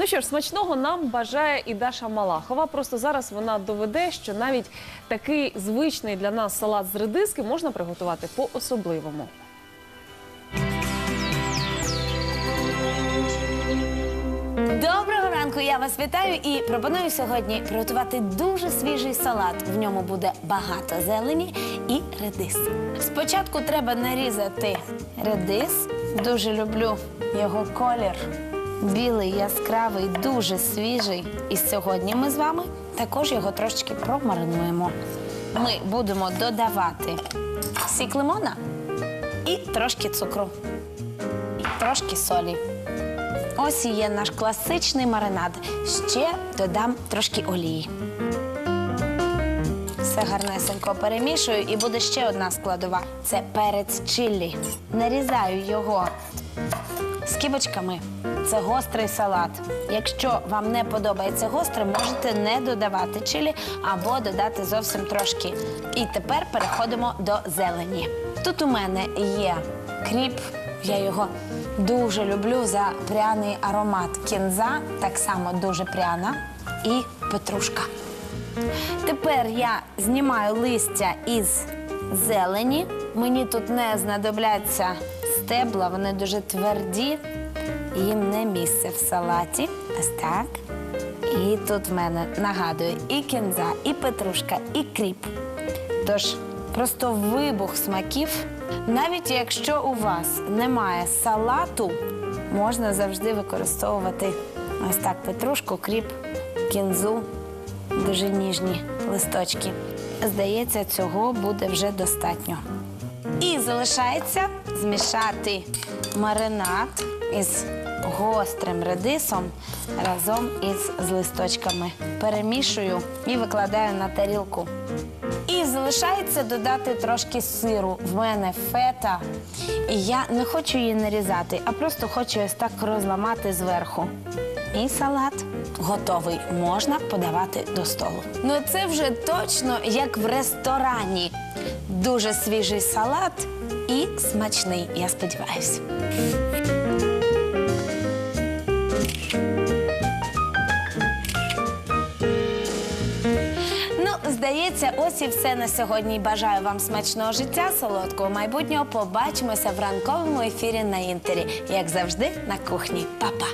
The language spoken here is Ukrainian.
Ну що ж, смачного нам бажає і Даша Малахова. Просто зараз вона доведе, що навіть такий звичний для нас салат з редиски можна приготувати по-особливому. Доброго ранку, я вас вітаю і пропоную сьогодні приготувати дуже свіжий салат. В ньому буде багато зелені і редис. Спочатку треба нарізати редис. Дуже люблю його колір. Білий, яскравий, дуже свіжий. І сьогодні ми з вами також його трошечки промаринуємо. Ми будемо додавати сік лимона і трошки цукру, і трошки солі. Ось є наш класичний маринад. Ще додам трошки олії. Все гарнесенько перемішую і буде ще одна складова. Це перець чиллі. Нарізаю його скибочками. Це гострий салат. Якщо вам не подобається гостре, можете не додавати чилі або додати зовсім трошки. І тепер переходимо до зелені. Тут у мене є кріп, я його дуже люблю за пряний аромат. Кінза так само дуже пряна. І петрушка. Тепер я знімаю листя із зелені. Мені тут не знадобляться стебла, вони дуже тверді. Їм не місце в салаті. Ось так. І тут в мене нагадую і кінза, і петрушка, і кріп. Тож просто вибух смаків. Навіть якщо у вас немає салату, можна завжди використовувати ось так петрушку, кріп, кінзу, дуже ніжні листочки. Здається, цього буде вже достатньо. І залишається змішати маринад із гострим редисом разом із листочками. Перемішую і викладаю на тарілку. І залишається додати трошки сиру. В мене фета. І я не хочу її нарізати, а просто хочу ось так розламати зверху. І салат готовий. Можна подавати до столу. Ну це вже точно як в ресторані. Дуже свіжий салат і смачний, я сподіваюся. Ну, здається, ось і все на сьогодні. Бажаю вам смачного життя, солодкого майбутнього. Побачимося в ранковому ефірі на інтері. Як завжди, на кухні. Па-па!